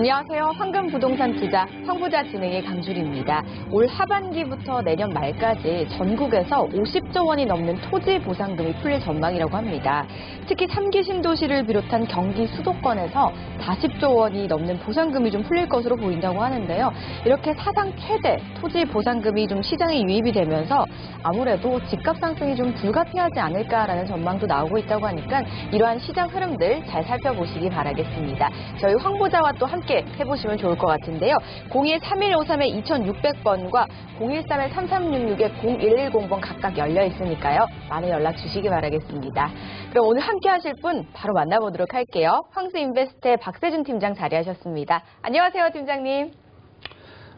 안녕하세요. 황금부동산 투자 황부자 진행의 강주리입니다. 올 하반기부터 내년 말까지 전국에서 50조 원이 넘는 토지 보상금이 풀릴 전망이라고 합니다. 특히 3기 신도시를 비롯한 경기 수도권에서 40조 원이 넘는 보상금이 좀 풀릴 것으로 보인다고 하는데요. 이렇게 사상 최대 토지 보상금이 좀 시장에 유입이 되면서 아무래도 집값 상승이 좀 불가피하지 않을까라는 전망도 나오고 있다고 하니까 이러한 시장 흐름들 잘 살펴보시기 바라겠습니다. 저희 황보자와 또 함께 해보시면 좋을 것 같은데요. 02-3153의 2600번과 013-3366의 0110번 각각 열려 있으니까요. 많은 연락 주시기 바라겠습니다. 그럼 오늘 함께 하실 분 바로 만나보도록 할게요. 황스인베스트의 박세준 팀장 자리하셨습니다. 안녕하세요, 팀장님.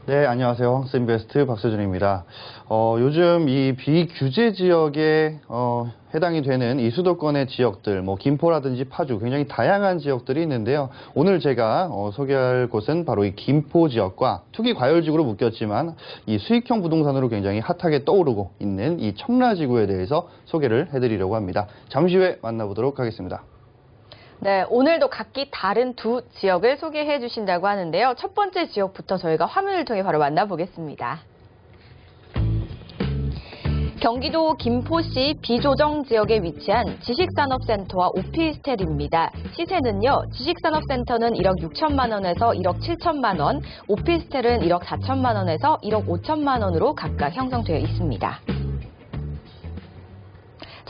네, 안녕하세요. 황스인베스트 박세준입니다. 어, 요즘 이 비규제 지역에 어, 해당이 되는 이 수도권의 지역들, 뭐 김포라든지 파주, 굉장히 다양한 지역들이 있는데요. 오늘 제가 어, 소개할 곳은 바로 이 김포 지역과 투기 과열지구로 묶였지만 이 수익형 부동산으로 굉장히 핫하게 떠오르고 있는 이 청라지구에 대해서 소개를 해드리려고 합니다. 잠시 후에 만나보도록 하겠습니다. 네, 오늘도 각기 다른 두 지역을 소개해 주신다고 하는데요. 첫 번째 지역부터 저희가 화면을 통해 바로 만나보겠습니다. 경기도 김포시 비조정 지역에 위치한 지식산업센터와 오피스텔입니다. 시세는요, 지식산업센터는 1억 6천만 원에서 1억 7천만 원, 오피스텔은 1억 4천만 원에서 1억 5천만 원으로 각각 형성되어 있습니다.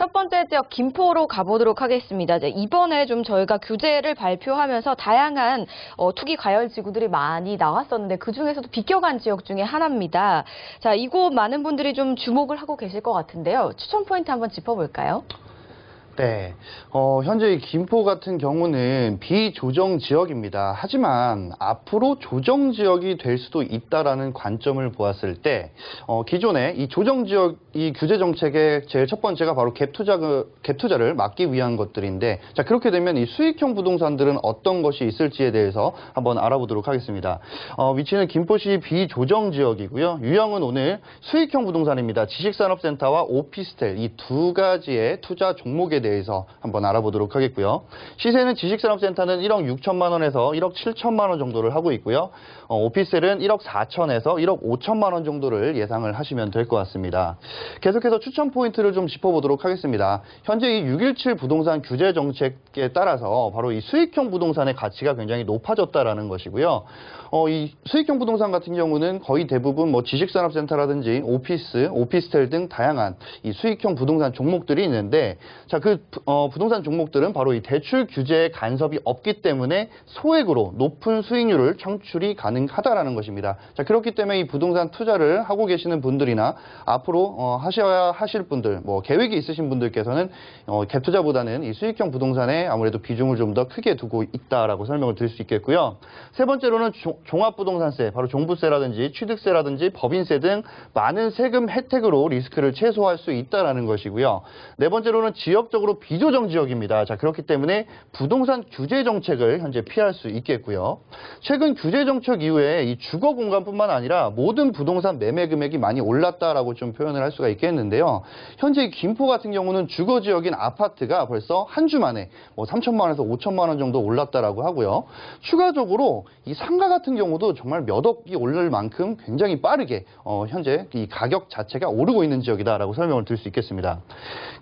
첫 번째 지역 김포로 가보도록 하겠습니다. 이번에 좀 저희가 규제를 발표하면서 다양한 어, 투기 과열 지구들이 많이 나왔었는데 그 중에서도 비껴간 지역 중에 하나입니다. 자, 이곳 많은 분들이 좀 주목을 하고 계실 것 같은데요. 추천 포인트 한번 짚어볼까요? 네. 어, 현재 이 김포 같은 경우는 비조정 지역입니다. 하지만 앞으로 조정 지역이 될 수도 있다라는 관점을 보았을 때, 어, 기존의 이 조정 지역 이 규제 정책의 제일 첫 번째가 바로 갭 투자, 갭 투자를 막기 위한 것들인데, 자, 그렇게 되면 이 수익형 부동산들은 어떤 것이 있을지에 대해서 한번 알아보도록 하겠습니다. 어, 위치는 김포시 비조정 지역이고요. 유형은 오늘 수익형 부동산입니다. 지식산업센터와 오피스텔 이 두 가지의 투자 종목에 대해서 한번 알아보도록 하겠고요. 시세는 지식산업센터는 1억 6천만 원에서 1억 7천만 원 정도를 하고 있고요. 어, 오피스텔은 1억 4천에서 1억 5천만 원 정도를 예상을 하시면 될 것 같습니다. 계속해서 추천 포인트를 좀 짚어보도록 하겠습니다. 현재 이 617 부동산 규제 정책에 따라서 바로 이 수익형 부동산의 가치가 굉장히 높아졌다라는 것이고요. 어, 이 수익형 부동산 같은 경우는 거의 대부분 뭐 지식산업센터라든지 오피스, 오피스텔 등 다양한 이 수익형 부동산 종목들이 있는데 자, 그 어, 부동산 종목들은 바로 이 대출 규제 간섭이 없기 때문에 소액으로 높은 수익률을 창출이 가능하다라는 것입니다. 자, 그렇기 때문에 이 부동산 투자를 하고 계시는 분들이나 앞으로 어, 하셔야 하실 분들, 뭐 계획이 있으신 분들께서는 어, 갭 투자보다는 이 수익형 부동산에 아무래도 비중을 좀 더 크게 두고 있다라고 설명을 드릴 수 있겠고요. 세 번째로는 조, 종합부동산세, 바로 종부세라든지 취득세라든지 법인세 등 많은 세금 혜택으로 리스크를 최소화할 수 있다라는 것이고요. 네 번째로는 지역적 으로 비조정 지역입니다. 자, 그렇기 때문에 부동산 규제 정책을 현재 피할 수 있겠고요. 최근 규제 정책 이후에 이 주거 공간뿐만 아니라 모든 부동산 매매 금액이 많이 올랐다라고 좀 표현을 할 수가 있겠는데요. 현재 김포 같은 경우는 주거 지역인 아파트가 벌써 한 주 만에 뭐 3천만 원에서 5천만 원 정도 올랐다라고 하고요. 추가적으로 이 상가 같은 경우도 정말 몇 억이 오를 만큼 굉장히 빠르게 어, 현재 이 가격 자체가 오르고 있는 지역이다라고 설명을 드릴 수 있겠습니다.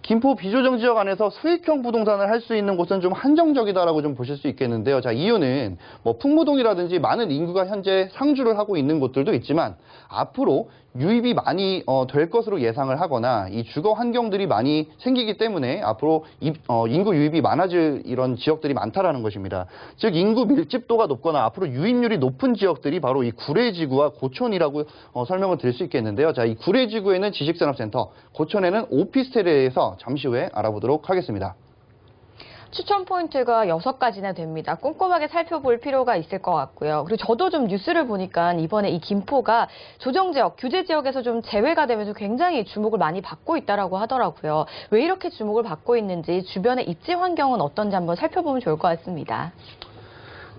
김포 비조정 지역 안에 서 수익형 부동산을 할 수 있는 곳은 좀 한정적이다라고 좀 보실 수 있겠는데요. 자, 이유는 뭐 풍무동이라든지 많은 인구가 현재 상주를 하고 있는 곳들도 있지만 앞으로 유입이 많이 어, 될 것으로 예상을 하거나 이 주거 환경들이 많이 생기기 때문에 앞으로 이, 어, 인구 유입이 많아질 이런 지역들이 많다라는 것입니다. 즉 인구 밀집도가 높거나 앞으로 유입률이 높은 지역들이 바로 이 구례지구와 고촌이라고 어, 설명을 드릴 수 있겠는데요. 자, 이 구례지구에는 지식산업센터, 고촌에는 오피스텔에 대해서 잠시 후에 알아보도록 하겠습니다. 추천 포인트가 여섯 가지나 됩니다. 꼼꼼하게 살펴볼 필요가 있을 것 같고요. 그리고 저도 좀 뉴스를 보니까 이번에 이 김포가 조정 지역, 규제 지역에서 좀 제외가 되면서 굉장히 주목을 많이 받고 있다라고 하더라고요. 왜 이렇게 주목을 받고 있는지 주변의 입지 환경은 어떤지 한번 살펴보면 좋을 것 같습니다.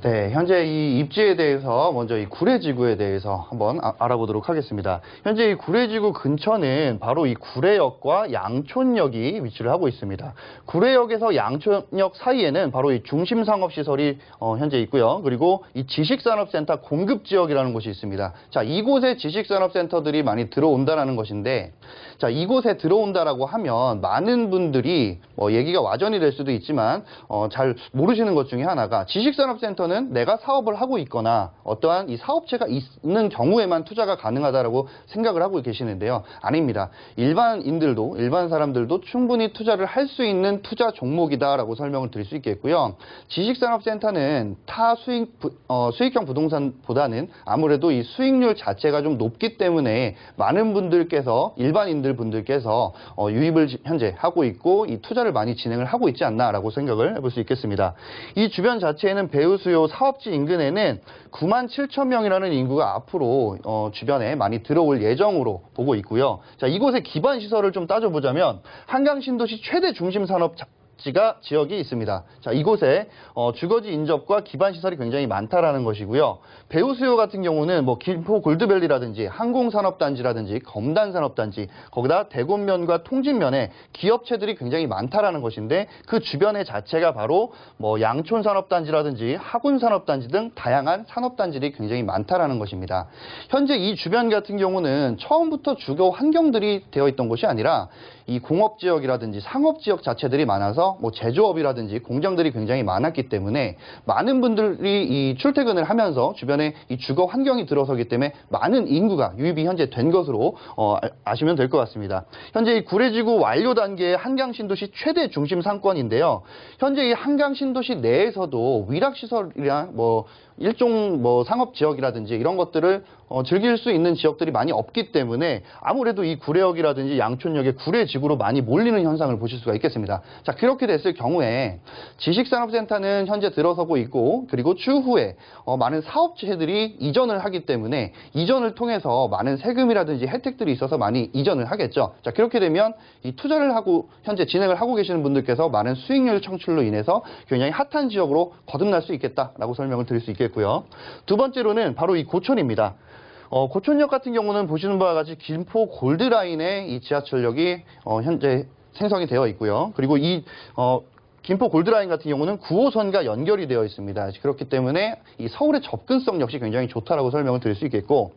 네, 현재 이 입지에 대해서 먼저 이 구례지구에 대해서 한번 아- 알아보도록 하겠습니다. 현재 이 구례지구 근처는 바로 이 구례역과 양촌역이 위치를 하고 있습니다. 구례역에서 양촌역 사이에는 바로 이 중심 상업 시설이 어, 현재 있고요. 그리고 이 지식산업센터 공급 지역이라는 곳이 있습니다. 자, 이곳에 지식산업센터들이 많이 들어온다라는 것인데, 자, 이곳에 들어온다라고 하면 많은 분들이 뭐 얘기가 와전이 될 수도 있지만, 어, 잘 모르시는 것 중에 하나가 지식산업센터는 내가 사업을 하고 있거나 어떠한 이 사업체가 있는 경우에만 투자가 가능하다라고 생각을 하고 계시는데요. 아닙니다. 일반인들도, 일반 사람들도 충분히 투자를 할 수 있는 투자 종목이다라고 설명을 드릴 수 있겠고요. 지식산업센터는 타 수익, 부- 어, 수익형 부동산보다는 아무래도 이 수익률 자체가 좀 높기 때문에 많은 분들께서, 일반인들 분들께서 어, 유입을 지- 현재 하고 있고 이 투자를 많이 진행을 하고 있지 않나라고 생각을 해볼 수 있겠습니다. 이 주변 자체에는 배우 수요 사업지 인근에는 9만 7천 명이라는 인구가 앞으로 어, 주변에 많이 들어올 예정으로 보고 있고요. 자, 이곳의 기반 시설을 좀 따져보자면 한강 신도시 최대 중심 산업 자- 지가 지역이 있습니다. 자, 이곳에 어, 주거지 인접과 기반 시설이 굉장히 많다라는 것이고요. 배우 수요 같은 경우는 뭐 김포 골드밸리라든지 항공산업단지라든지 검단산업단지 거기다 대곤면과 통진면에 기업체들이 굉장히 많다라는 것인데 그 주변의 자체가 바로 뭐 양촌산업단지라든지 하군산업단지 등 다양한 산업단지들이 굉장히 많다라는 것입니다. 현재 이 주변 같은 경우는 처음부터 주거 환경들이 되어 있던 곳이 아니라 이 공업지역이라든지 상업지역 자체들이 많아서 뭐 제조업이라든지 공장들이 굉장히 많았기 때문에 많은 분들이 이 출퇴근을 하면서 주변에 이 주거 환경이 들어서기 때문에 많은 인구가 유입이 현재 된 것으로 어, 아- 아시면 될 것 같습니다. 현재 이 구례지구 완료 단계의 한강 신도시 최대 중심 상권인데요. 현재 이 한강 신도시 내에서도 위락 시설이랑 뭐 일종 뭐 상업 지역이라든지 이런 것들을 어, 즐길 수 있는 지역들이 많이 없기 때문에 아무래도 이 구례역이라든지 양촌역의 구례 지구로 많이 몰리는 현상을 보실 수가 있겠습니다. 자 그렇게 됐을 경우에 지식산업센터는 현재 들어서고 있고 그리고 추후에 어, 많은 사업체들이 이전을 하기 때문에 이전을 통해서 많은 세금이라든지 혜택들이 있어서 많이 이전을 하겠죠. 자 그렇게 되면 이 투자를 하고 현재 진행을 하고 계시는 분들께서 많은 수익률 창출로 인해서 굉장히 핫한 지역으로 거듭날 수 있겠다라고 설명을 드릴 수 있겠고 요. 두 번째로는 바로 이 고촌입니다. 어, 고촌역 같은 경우는 보시는 바와 같이 김포 골드라인의 이 지하철역이 어, 현재 생성이 되어 있고요. 그리고 이 어, 김포 골드라인 같은 경우는 9호선과 연결이 되어 있습니다. 그렇기 때문에 이 서울의 접근성 역시 굉장히 좋다라고 설명을 드릴 수 있겠고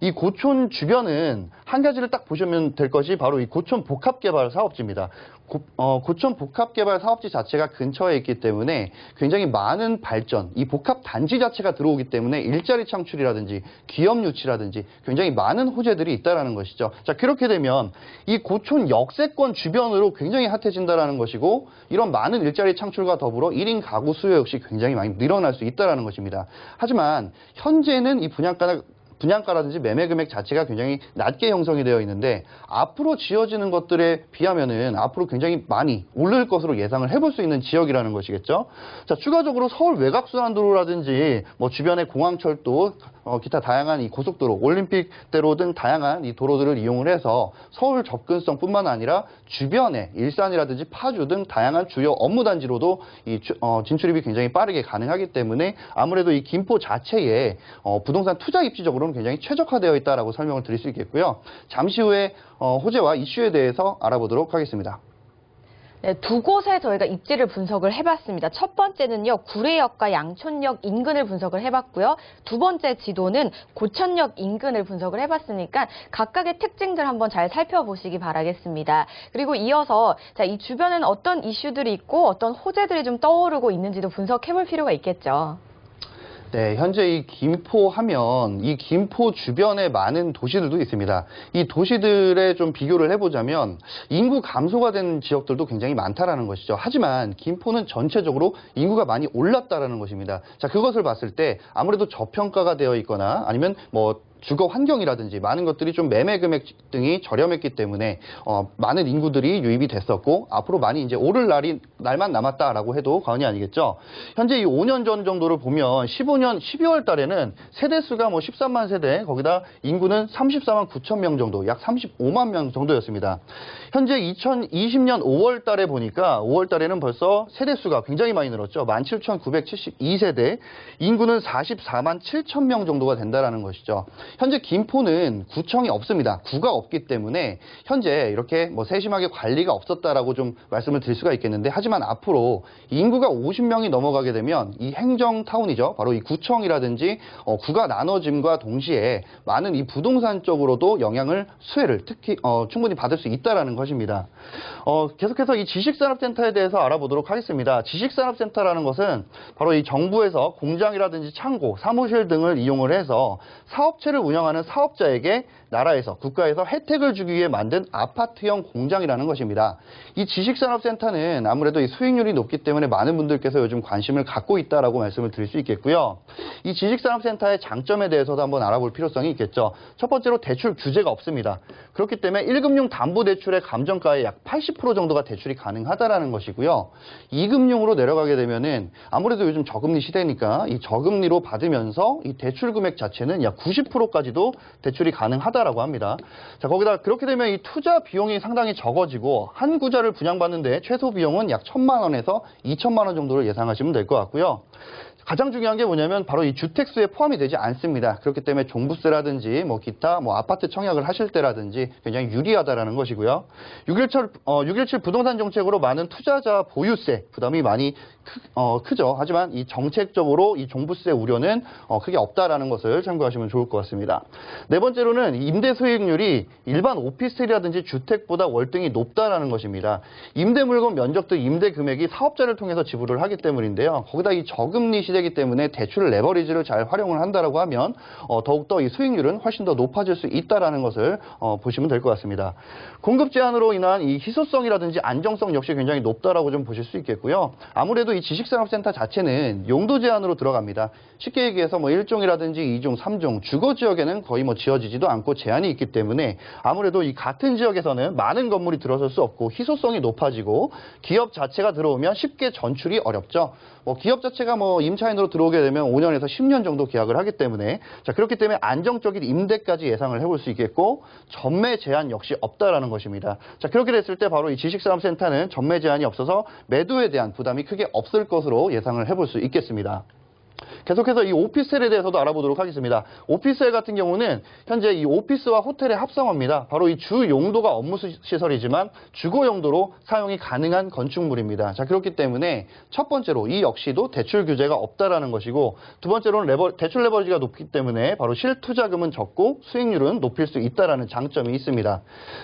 이 고촌 주변은 한 가지를 딱 보시면 될 것이 바로 이 고촌 복합개발 사업지입니다. 고, 어, 고촌 복합개발 사업지 자체가 근처에 있기 때문에 굉장히 많은 발전, 이 복합 단지 자체가 들어오기 때문에 일자리 창출이라든지 기업 유치라든지 굉장히 많은 호재들이 있다라는 것이죠. 자 그렇게 되면 이 고촌 역세권 주변으로 굉장히 핫해진다라는 것이고 이런 많은 일자리 창출과 더불어 1인 가구 수요 역시 굉장히 많이 늘어날 수 있다라는 것입니다. 하지만 현재는 이 분양가가 분양가라든지 매매 금액 자체가 굉장히 낮게 형성이 되어 있는데 앞으로 지어지는 것들에 비하면은 앞으로 굉장히 많이 오를 것으로 예상을 해볼 수 있는 지역이라는 것이겠죠. 자, 추가적으로 서울 외곽순환도로라든지 뭐 주변의 공항철도 어, 기타 다양한 이 고속도로, 올림픽대로 등 다양한 이 도로들을 이용을 해서 서울 접근성뿐만 아니라 주변에 일산이라든지 파주 등 다양한 주요 업무 단지로도 이 주- 어, 진출입이 굉장히 빠르게 가능하기 때문에 아무래도 이 김포 자체에 어, 부동산 투자 입지적으로 는 굉장히 최적화되어 있다라고 설명을 드릴 수 있겠고요. 잠시 후에 어, 호재와 이슈에 대해서 알아보도록 하겠습니다. 네, 두 곳에 저희가 입지를 분석을 해봤습니다. 첫 번째는요, 구례역과 양촌역 인근을 분석을 해봤고요. 두 번째 지도는 고천역 인근을 분석을 해봤으니까 각각의 특징들 한번 잘 살펴보시기 바라겠습니다. 그리고 이어서 자, 이 주변에는 어떤 이슈들이 있고 어떤 호재들이 좀 떠오르고 있는지도 분석해볼 필요가 있겠죠. 네, 현재 이 김포 하면 이 김포 주변에 많은 도시들도 있습니다. 이 도시들에 좀 비교를 해보자면 인구 감소가 된 지역들도 굉장히 많다라는 것이죠. 하지만 김포는 전체적으로 인구가 많이 올랐다라는 것입니다. 자, 그것을 봤을 때 아무래도 저평가가 되어 있거나 아니면 뭐 주거 환경이라든지 많은 것들이 좀 매매 금액 등이 저렴했기 때문에 어, 많은 인구들이 유입이 됐었고 앞으로 많이 이제 오를 날이 날만 남았다라고 해도 과언이 아니겠죠. 현재 이 5년 전 정도를 보면 15년 12월 달에는 세대 수가 뭐 13만 세대 거기다 인구는 34만 9천 명 정도 약 35만 명 정도였습니다. 현재 2020년 5월 달에 보니까 5월 달에는 벌써 세대 수가 굉장히 많이 늘었죠. 17,972세대, 인구는 44만 7천 명 정도가 된다라는 것이죠. 현재 김포는 구청이 없습니다. 구가 없기 때문에 현재 이렇게 뭐 세심하게 관리가 없었다라고 좀 말씀을 드릴 수가 있겠는데 하지만 앞으로 인구가 50명이 넘어가게 되면 이 행정 타운이죠. 바로 이 구청이라든지 어, 구가 나눠짐과 동시에 많은 이 부동산 쪽으로도 영향을 수혜를 특히 어, 충분히 받을 수 있다라는 것입니다. 어, 계속해서 이 지식산업센터에 대해서 알아보도록 하겠습니다. 지식산업센터라는 것은 바로 이 정부에서 공장이라든지 창고, 사무실 등을 이용을 해서 사업체를 운영하는 사업자에게 나라에서 국가에서 혜택을 주기 위해 만든 아파트형 공장이라는 것입니다. 이 지식산업센터는 아무래도 이 수익률이 높기 때문에 많은 분들께서 요즘 관심을 갖고 있다라고 말씀을 드릴 수 있겠고요. 이 지식산업센터의 장점에 대해서도 한번 알아볼 필요성이 있겠죠. 첫 번째로 대출 규제가 없습니다. 그렇기 때문에 1금융 담보 대출의 감정가의 약 80% 정도가 대출이 가능하다라는 것이고요. 2금융으로 내려가게 되면은 아무래도 요즘 저금리 시대니까 이 저금리로 받으면서 이 대출 금액 자체는 약 90%까지도 대출이 가능 하다라고 합니다. 자, 거기다 그렇게 되면 이 투자 비용이 상당히 적어지고 한 구자를 분양받는데 최소 비용은 약 1천만 원에서 2천만 원 정도를 예상하시면 될 것 같고요. 가장 중요한 게 뭐냐면 바로 이 주택수에 포함이 되지 않습니다. 그렇기 때문에 종부세라든지 뭐 기타 뭐 아파트 청약을 하실 때라든지 굉장히 유리하다라는 것이고요. 617, 어, 617 부동산 정책으로 많은 투자자 보유세 부담이 많이 크, 어, 크죠. 하지만 이 정책적으로 이 종부세 우려는 어, 크게 없다라는 것을 참고하시면 좋을 것 같습니다. 네 번째로는 임대 수익률이 일반 오피스텔이라든지 주택보다 월등히 높다라는 것입니다. 임대 물건 면적 등 임대 금액이 사업자를 통해서 지불을 하기 때문인데요. 거기다 이 저금리 시대 이기 때문에 대출 레버리지를 잘 활용을 한다라고 하면 어, 더욱더 이 수익률은 훨씬 더 높아질 수 있다라는 것을 어, 보시면 될 것 같습니다. 공급 제한으로 인한 이 희소성이라든지 안정성 역시 굉장히 높다라고 좀 보실 수 있겠고요. 아무래도 이 지식산업센터 자체는 용도 제한으로 들어갑니다. 쉽게 얘기해서 뭐 1종이라든지 2종, 3종 주거 지역에는 거의 뭐 지어지지도 않고 제한이 있기 때문에 아무래도 이 같은 지역에서는 많은 건물이 들어설 수 없고 희소성이 높아지고 기업 자체가 들어오면 쉽게 전출이 어렵죠. 뭐 기업 자체가 뭐 임 차인으로 들어오게 되면 5년에서 10년 정도 계약을 하기 때문에 자 그렇기 때문에 안정적인 임대까지 예상을 해볼 수 있겠고 전매 제한 역시 없다라는 것입니다. 자 그렇게 됐을 때 바로 이 지식산업센터는 전매 제한이 없어서 매도에 대한 부담이 크게 없을 것으로 예상을 해볼 수 있겠습니다. 계속해서 이 오피스텔에 대해서도 알아보도록 하겠습니다. 오피스텔 같은 경우는 현재 이 오피스와 호텔의 합성어입니다. 바로 이 주 용도가 업무 시- 시설이지만 주거 용도로 사용이 가능한 건축물입니다. 자 그렇기 때문에 첫 번째로 이 역시도 대출 규제가 없다라는 것이고 두 번째로는 레버, 대출 레버리지가 높기 때문에 바로 실투자금은 적고 수익률은 높일 수 있다라는 장점이 있습니다.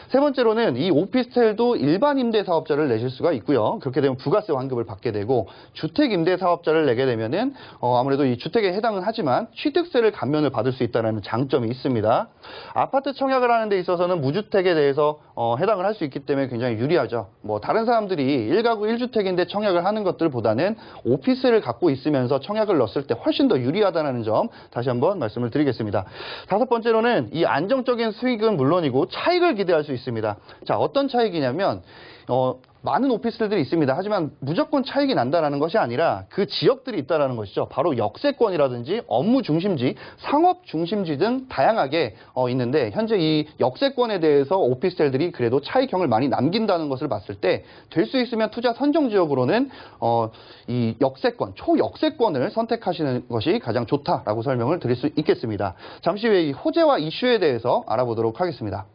세 번째로는 이 오피스텔도 일반 임대 사업자를 내실 수가 있고요. 그렇게 되면 부가세 환급을 받게 되고 주택 임대 사업자를 내게 되면은 어, 아무래도 이 주택에 해당은 하지만 취득세를 감면을 받을 수 있다는 장점이 있습니다. 아파트 청약을 하는 데 있어서는 무주택에 대해서 어, 해당을 할 수 있기 때문에 굉장히 유리하죠. 뭐 다른 사람들이 1가구 1주택인데 청약을 하는 것들보다는 오피스를 갖고 있으면서 청약을 넣었을 때 훨씬 더 유리하다는 점 다시 한번 말씀을 드리겠습니다. 다섯 번째로는 이 안정적인 수익은 물론이고 차익을 기대할 수 있습니다. 자, 어떤 차익이냐면 어, 많은 오피스들이 있습니다. 하지만 무조건 차익이 난다라는 것이 아니라 그 지역들이 있다라는 것이죠. 바로 역세권이라든지 업무 중심지, 상업 중심지 등 다양하게 어, 있는데 현재 이 역세권에 대해서 오피스텔들이 그래도 차익형을 많이 남긴다는 것을 봤을 때 될 수 있으면 투자 선정 지역으로는 어, 이 역세권, 초역세권을 선택하시는 것이 가장 좋다라고 설명을 드릴 수 있겠습니다. 잠시 후에 이 호재와 이슈에 대해서 알아보도록 하겠습니다.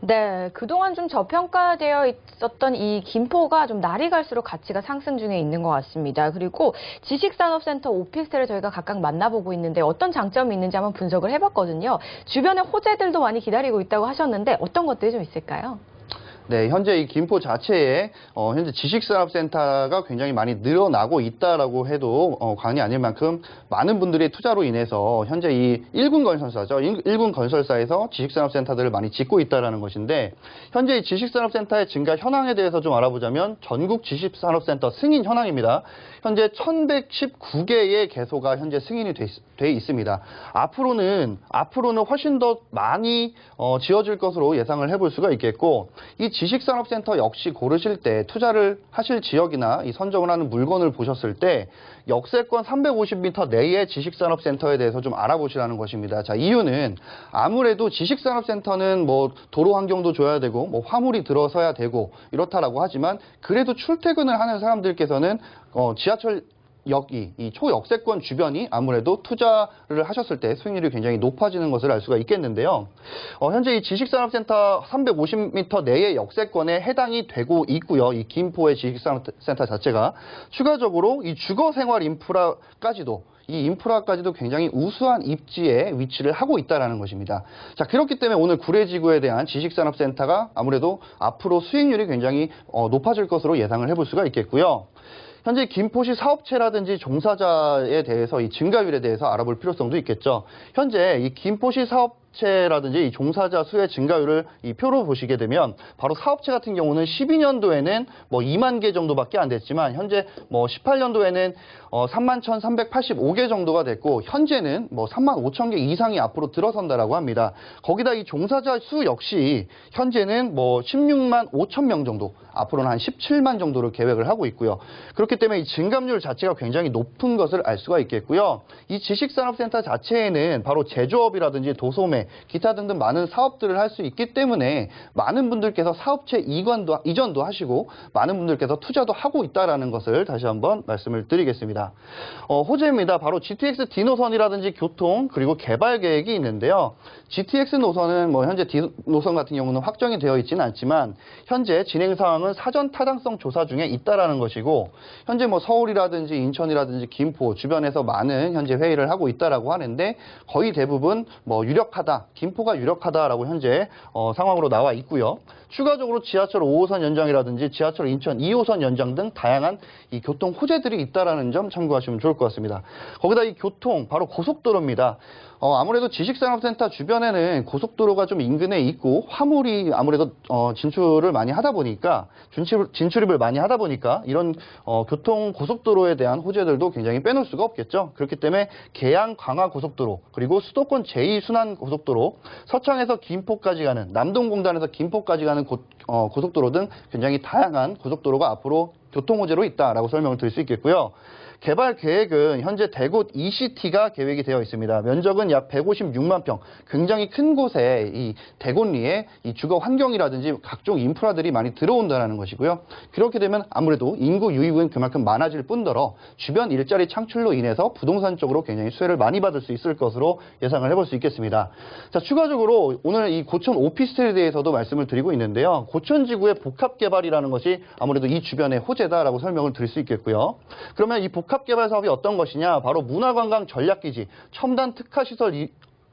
네, 그동안 좀 저평가되어 있었던 이 김포가 좀 날이 갈수록 가치가 상승 중에 있는 것 같습니다. 그리고 지식산업센터 오피스텔을 저희가 각각 만나보고 있는데 어떤 장점이 있는지 한번 분석을 해봤거든요. 주변에 호재들도 많이 기다리고 있다고 하셨는데 어떤 것들이 좀 있을까요? 네, 현재 이 김포 자체에 어, 현재 지식산업센터가 굉장히 많이 늘어나고 있다라고 해도 어, 과언이 아닐 만큼 많은 분들의 투자로 인해서 현재 이 일군 건설사죠. 일- 일군 건설사에서 지식산업센터들을 많이 짓고 있다라는 것인데 현재 이 지식산업센터의 증가 현황에 대해서 좀 알아보자면 전국 지식산업센터 승인 현황입니다. 현재 1119개의 개소가 현재 승인이 돼, 있- 돼 있습니다. 앞으로는 앞으로는 훨씬 더 많이 어, 지어질 것으로 예상을 해볼 수가 있겠고 이 지식산업센터 역시 고르실 때 투자를 하실 지역이나 이 선정을 하는 물건을 보셨을 때 역세권 350m 내의 지식산업센터에 대해서 좀 알아보시라는 것입니다. 자 이유는 아무래도 지식산업센터는 뭐 도로 환경도 줘야 되고 뭐 화물이 들어서야 되고 이렇다라고 하지만 그래도 출퇴근을 하는 사람들께서는 어, 지하철 역이 이 초역세권 주변이 아무래도 투자를 하셨을 때 수익률이 굉장히 높아지는 것을 알 수가 있겠는데요. 어, 현재 이 지식산업센터 350m 내의 역세권에 해당이 되고 있고요. 이 김포의 지식산업센터 자체가 추가적으로 이 주거생활 인프라까지도 이 인프라까지도 굉장히 우수한 입지에 위치를 하고 있다라는 것입니다. 자 그렇기 때문에 오늘 구례지구에 대한 지식산업센터가 아무래도 앞으로 수익률이 굉장히 어, 높아질 것으로 예상을 해볼 수가 있겠고요. 현재 김포시 사업체라든지 종사자에 대해서 이 증가율에 대해서 알아볼 필요성도 있겠죠. 현재 이 김포시 사업 체라든지 이 종사자 수의 증가율을 이 표로 보시게 되면 바로 사업체 같은 경우는 12년도에는 뭐 2만 개 정도밖에 안 됐지만 현재 뭐 18년도에는 어 3만 1,385개 정도가 됐고 현재는 뭐 3만 5천 개 이상이 앞으로 들어선다라고 합니다. 거기다 이 종사자 수 역시 현재는 뭐 16만 5천 명 정도 앞으로는 한 17만 정도를 계획을 하고 있고요. 그렇기 때문에 이 증감률 자체가 굉장히 높은 것을 알 수가 있겠고요. 이 지식산업센터 자체에는 바로 제조업이라든지 도소매, 기타 등등 많은 사업들을 할 수 있기 때문에 많은 분들께서 사업체 이관도, 이전도 하시고 많은 분들께서 투자도 하고 있다라는 것을 다시 한번 말씀을 드리겠습니다. 어, 호재입니다. 바로 GTX D 노선이라든지 교통 그리고 개발 계획이 있는데요. GTX 노선은 뭐 현재 D 노선 같은 경우는 확정이 되어 있지는 않지만 현재 진행 상황은 사전 타당성 조사 중에 있다라는 것이고 현재 뭐 서울이라든지 인천이라든지 김포 주변에서 많은 현재 회의를 하고 있다라고 하는데 거의 대부분 뭐 유력하다, 김포가 유력하다라고 현재 어, 상황으로 나와 있고요. 추가적으로 지하철 5호선 연장이라든지 지하철 인천 2호선 연장 등 다양한 이 교통 호재들이 있다라는 점 참고하시면 좋을 것 같습니다. 거기다 이 교통 바로 고속도로입니다. 어, 아무래도 지식산업센터 주변에는 고속도로가 좀 인근에 있고 화물이 아무래도 어, 진출을 많이 하다 보니까 진출, 진출입을 많이 하다 보니까 이런 어, 교통 고속도로에 대한 호재들도 굉장히 빼놓을 수가 없겠죠. 그렇기 때문에 계양 강화 고속도로 그리고 수도권 제2순환 고속도로 서창에서 김포까지 가는 남동공단에서 김포까지 가는 고, 어, 고속도로 등 굉장히 다양한 고속도로가 앞으로 교통 호재로 있다라고 설명을 드릴 수 있겠고요. 개발 계획은 현재 대구 ECT가 계획이 되어 있습니다. 면적은 약 156만 평, 굉장히 큰 곳에 이 대곤리에 이 주거 환경이라든지 각종 인프라들이 많이 들어온다는 것이고요. 그렇게 되면 아무래도 인구 유입은 그만큼 많아질 뿐더러 주변 일자리 창출로 인해서 부동산 쪽으로 굉장히 수혜를 많이 받을 수 있을 것으로 예상을 해볼 수 있겠습니다. 자, 추가적으로 오늘 이 고촌 오피스텔에 대해서도 말씀을 드리고 있는데요. 고촌 지구의 복합 개발이라는 것이 아무래도 이 주변의 호재다라고 설명을 드릴 수 있겠고요. 그러면 이 복합 개발 사업이 어떤 것이냐? 바로 문화관광 전략기지, 첨단 특화시설 이-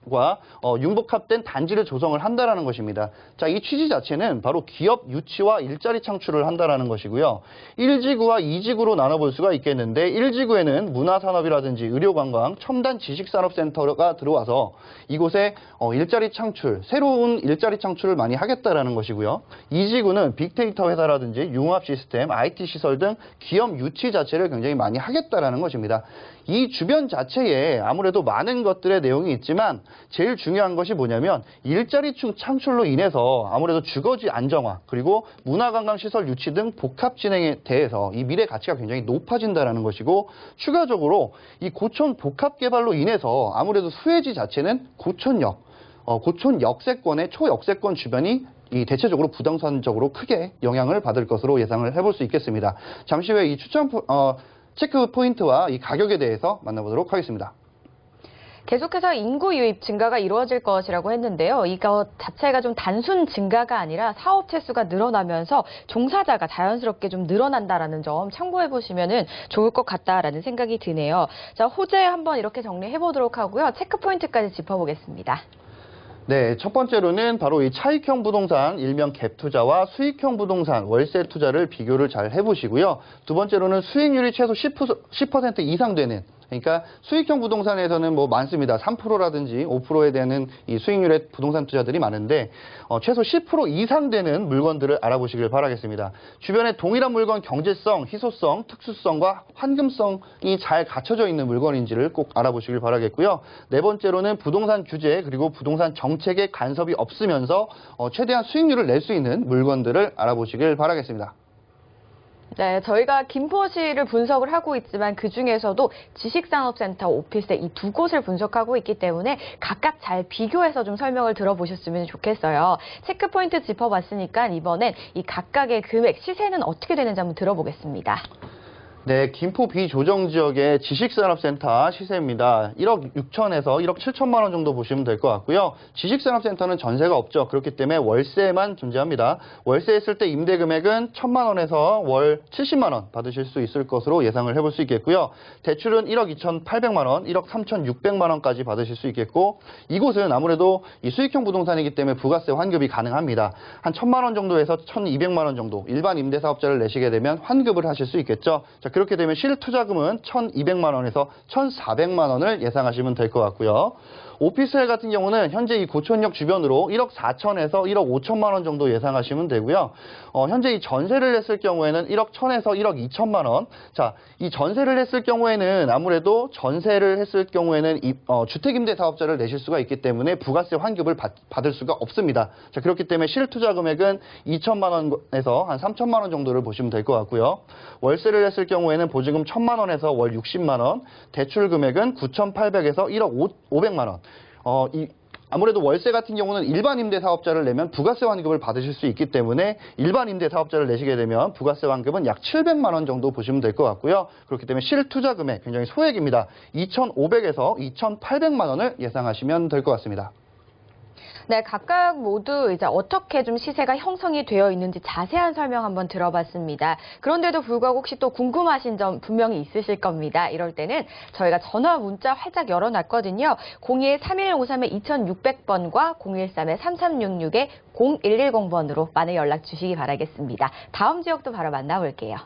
과 어, 융복합된 단지를 조성을 한다라는 것입니다. 자, 이 취지 자체는 바로 기업 유치와 일자리 창출을 한다라는 것이고요. 1지구와 2지구로 나눠볼 수가 있겠는데 1지구에는 문화산업이라든지 의료관광, 첨단 지식산업센터가 들어와서 이곳에 어, 일자리 창출, 새로운 일자리 창출을 많이 하겠다라는 것이고요. 2지구는 빅데이터 회사라든지 융합 시스템, IT 시설 등 기업 유치 자체를 굉장히 많이 하겠다라는 것입니다. 이 주변 자체에 아무래도 많은 것들의 내용이 있지만 제일 중요한 것이 뭐냐면 일자리 충 창출로 인해서 아무래도 주거지 안정화 그리고 문화관광 시설 유치 등 복합 진행에 대해서 이 미래 가치가 굉장히 높아진다라는 것이고 추가적으로 이 고촌 복합 개발로 인해서 아무래도 수혜지 자체는 고촌역 어, 고촌 역세권의 초역세권 주변이 이 대체적으로 부동산적으로 크게 영향을 받을 것으로 예상을 해볼 수 있겠습니다. 잠시 후에 이 추천 포- 어, 체크 포인트와 이 가격에 대해서 만나보도록 하겠습니다. 계속해서 인구 유입 증가가 이루어질 것이라고 했는데요. 이것 자체가 좀 단순 증가가 아니라 사업체 수가 늘어나면서 종사자가 자연스럽게 좀 늘어난다라는 점 참고해 보시면 좋을 것 같다라는 생각이 드네요. 자, 호재 한번 이렇게 정리해 보도록 하고요. 체크 포인트까지 짚어보겠습니다. 네, 첫 번째로는 바로 이 차익형 부동산, 일명 갭 투자와 수익형 부동산, 월세 투자를 비교를 잘 해보시고요. 두 번째로는 수익률이 최소 10%, 10% 이상 되는 그러니까 수익형 부동산에서는 뭐 많습니다. 3%라든지 5%에 되는 이 수익률의 부동산 투자들이 많은데 어, 최소 10% 이상 되는 물건들을 알아보시길 바라겠습니다. 주변에 동일한 물건 경제성, 희소성, 특수성과 환금성이 잘 갖춰져 있는 물건인지를 꼭 알아보시길 바라겠고요. 네 번째로는 부동산 규제 그리고 부동산 정책에 간섭이 없으면서 어, 최대한 수익률을 낼 수 있는 물건들을 알아보시길 바라겠습니다. 네, 저희가 김포시를 분석을 하고 있지만 그 중에서도 지식산업센터, 오피스텔 이 두 곳을 분석하고 있기 때문에 각각 잘 비교해서 좀 설명을 들어보셨으면 좋겠어요. 체크 포인트 짚어봤으니까 이번엔 이 각각의 금액, 시세는 어떻게 되는지 한번 들어보겠습니다. 네, 김포 비조정 지역의 지식산업센터 시세입니다. 1억 6천에서 1억 7천만 원 정도 보시면 될 것 같고요. 지식산업센터는 전세가 없죠. 그렇기 때문에 월세만 존재합니다. 월세 했을 때 임대 금액은 1천만 원에서 월 70만 원 받으실 수 있을 것으로 예상을 해볼 수 있겠고요. 대출은 1억 2,800만 원, 1억 3,600만 원까지 받으실 수 있겠고 이곳은 아무래도 이 수익형 부동산이기 때문에 부가세 환급이 가능합니다. 한 1천만 원 정도에서 1,200만 원 정도 일반 임대사업자를 내시게 되면 환급을 하실 수 있겠죠. 자, 그렇게 되면 실투자금은 1,200만 원에서 1,400만 원을 예상하시면 될 것 같고요. 오피스텔 같은 경우는 현재 이 고촌역 주변으로 1억 4천에서 1억 5천만 원 정도 예상하시면 되고요. 어, 현재 이 전세를 했을 경우에는 1억 1천에서 1억 2천만 원. 자, 이 전세를 했을 경우에는 아무래도 전세를 했을 경우에는 이, 어, 주택임대 사업자를 내실 수가 있기 때문에 부가세 환급을 받, 받을 수가 없습니다. 자, 그렇기 때문에 실투자 금액은 2천만 원에서 한 3천만 원 정도를 보시면 될 것 같고요. 월세를 했을 경우에는 보증금 1천만 원에서 월 60만 원, 대출 금액은 9,800에서 1억 500만 원. 어, 이 아무래도 월세 같은 경우는 일반 임대 사업자를 내면 부가세 환급을 받으실 수 있기 때문에 일반 임대 사업자를 내시게 되면 부가세 환급은 약 700만 원 정도 보시면 될 것 같고요. 그렇기 때문에 실투자 금액 굉장히 소액입니다. 2,500에서 2,800만 원을 예상하시면 될 것 같습니다. 네, 각각 모두 이제 어떻게 좀 시세가 형성이 되어 있는지 자세한 설명 한번 들어봤습니다. 그런데도 불구하고 혹시 또 궁금하신 점 분명히 있으실 겁니다. 이럴 때는 저희가 전화 문자 활짝 열어놨거든요. 02-3153-2600번과 013-3366-0110번으로 많은 연락 주시기 바라겠습니다. 다음 지역도 바로 만나볼게요.